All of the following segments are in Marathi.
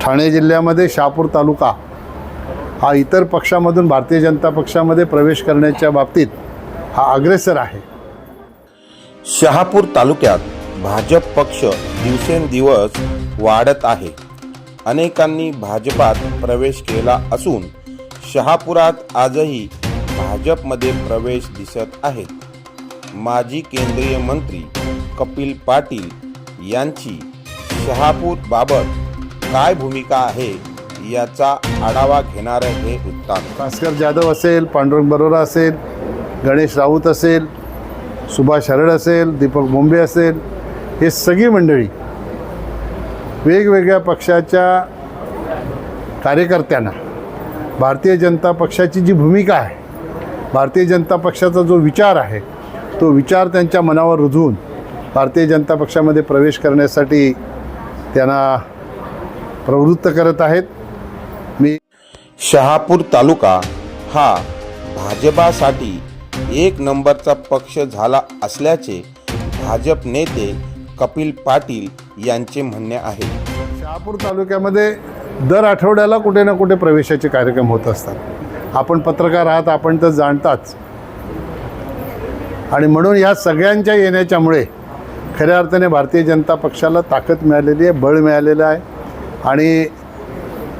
ठाणे जिल्ह्यामध्ये शहापूर तालुका हा इतर पक्षामधून भारतीय जनता पक्षामध्ये प्रवेश करण्याच्या बाबतीत हा अग्रेसर आहे. शहापूर तालुक्यात भाजप पक्ष दिवसेंदिवस वाढत आहे. अनेकांनी भाजपात प्रवेश केला असून शहापुरात आजही भाजपमध्ये प्रवेश दिसत आहेत माजी केंद्रीय मंत्री कपिल पाटील यांची शहापूर बाबत काय भूमिका आहे याचा आढावा घेणारं हे वृत्तांत भास्कर जाधव असेल पांडुरंग बरोरा असेल गणेश राऊत असेल सुभाष हरड असेल दीपक बोंबे असेल हे सगळी मंडळी वेगवेगळ्या पक्षाच्या कार्यकर्त्यांना भारतीय जनता पक्षाची जी भूमिका आहे भारतीय जनता पक्षाचा जो विचार आहे तो विचार त्यांच्या मनावर रुजवून भारतीय जनता पक्षामध्ये प्रवेश करण्यासाठी त्यांना प्रवृत्त करत आहेत. मी शहापूर तालुका हा भाजपासाठी एक नंबरचा पक्ष झाला असल्याचे भाजप नेते कपिल पाटील यांचे म्हणणे आहे. शहापूर तालुक्यामध्ये दर आठवड्याला कुठे ना कुठे प्रवेशाचे कार्यक्रम होत असतात. आपण पत्रकार आहात आपण तर जाणताच. आणि म्हणून या सगळ्यांच्या येण्याच्यामुळे खऱ्या अर्थाने भारतीय जनता पक्षाला ताकद मिळालेली आहे बळ मिळालेलं आहे. आणि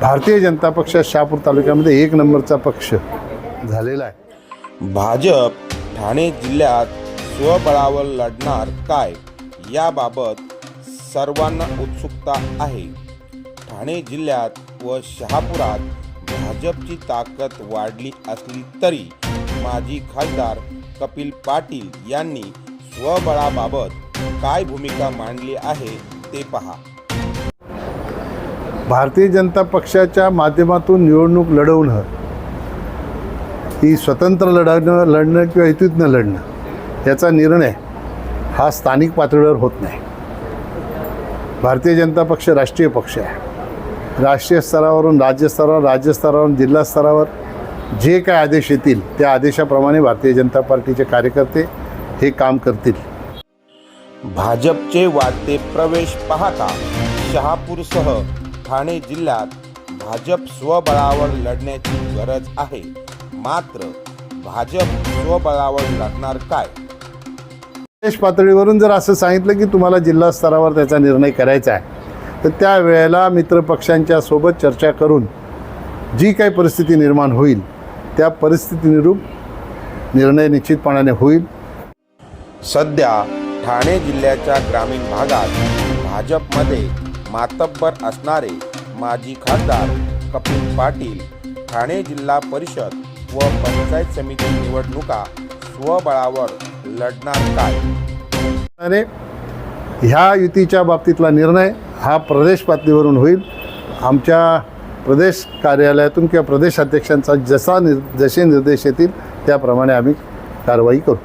भारतीय जनता पक्ष शहापूर तालुक्यामध्ये एक नंबरचा पक्ष झालेला आहे. भाजप ठाणे जिल्ह्यात स्वबळावर लढणार काय याबाबत सर्वांना उत्सुकता आहे. ठाणे जिल्ह्यात व शहापुरात भाजपची ताकद वाढली असली तरी माजी खासदार कपिल पाटील यांनी स्वबळाबाबत काय भूमिका मांडली आहे ते पहा. भारतीय जनता पक्षाच्या माध्यमातून निवडणूक लढवणं ही स्वतंत्र लढणं लढणं किंवा हेतूतनं लढणं याचा निर्णय हा स्थानिक पातळीवर होत नाही. भारतीय जनता पक्ष राष्ट्रीय पक्ष आहे. राष्ट्रीय स्तरावरून राज्यस्तरावर राज्यस्तरावरून जिल्हा स्तरावर जे काय आदेश येतील त्या आदेशाप्रमाणे भारतीय जनता पार्टीचे कार्यकर्ते हे काम करतील. भाजपचे वाढते प्रवेश पाहता शहापूरसह ठाणे जिल्ह्यात भाजप स्वबळावर लढण्याची गरज आहे. मात्र भाजप स्वबळावर लढणार काय? देश पातळीवरून जर असं सांगितलं की तुम्हाला जिल्हा स्तरावर त्याचा निर्णय करायचा आहे तर त्यावेळेला मित्रपक्षांच्या सोबत चर्चा करून जी काही परिस्थिती निर्माण होईल त्या परिस्थितीनुरूप निर्णय निश्चितपणाने होईल. सध्या ठाणे जिल्ह्याच्या ग्रामीण भागात भाजपमध्ये मातब्बर असणारे माजी खासदार कपिल पाटील ठाणे जिल्हा परिषद व पंचायत समिती निवडणुका स्वबळावर लढणार काय? अरे ह्या युतीच्या बाबतीतला निर्णय हा प्रदेश पातळीवरून होईल. आमच्या प्रदेश कार्यालयातून किंवा प्रदेश अध्यक्षांचा जसा निर जसे निर्देश येतील त्याप्रमाणे आम्ही कारवाई करू.